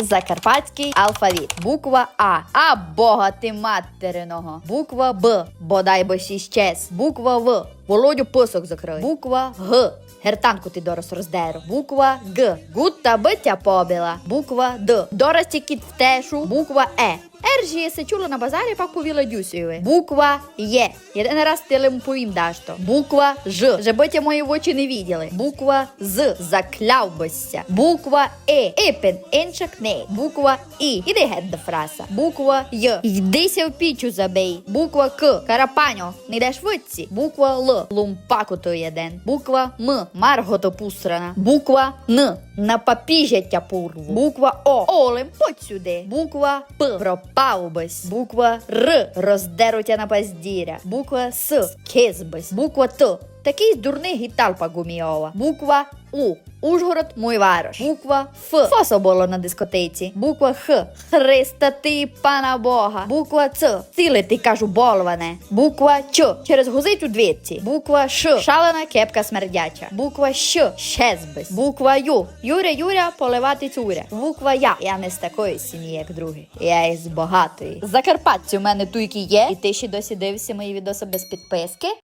Закарпатський алфавіт. Буква А. А бога ти материного. Буква Б. Бодай сі щез. Буква В. Володю писок закрили. Буква Г. Гертанку ти дорос роздеру. Буква Г. Гута биття побила. Буква Д. Дорості кіт тешу. Буква Е. Ержі се чула на базарі, пак повіла дюсює. Буква Є. Єдиний раз ти лим повім дашто. Буква Ж. Жебиття мої в очі не відділи. Буква З. Закляв бися. Буква Е. Іпен. Іншак не. Буква І. Іди геть до фраса. Буква Й. Йдися в пічу забий. Буква К. Карапаньо. Не йдеш витці. Буква Л. Лумпаку то єден. Буква М. Маргото пусрана. Буква Н. На папіжеття пурву. Буква О. Олем, подь. Буква П. Пропав бись. Буква Р. Роздерутя на паздіря. Буква С. Кизбись. Буква Т. Такий дурний гіталпа гуміова. Буква У. Ужгород, мой варош. Буква Ф. Фосо було на дискотеці. Буква Х. Христа ти пана Бога. Буква Ц. Ціле ти кажу болване. Буква Ч. Через гузицю двідці. Буква Ш. Шалена кепка смердяча. Буква Щ. Щезбис. Буква Ю. Юря Юря поливати цуря. Буква Я. Я не з такої сім'ї, як другі. Я із багатої. Закарпатці у мене туйки є. І ти ще досі дивишся мої відоси без підписки?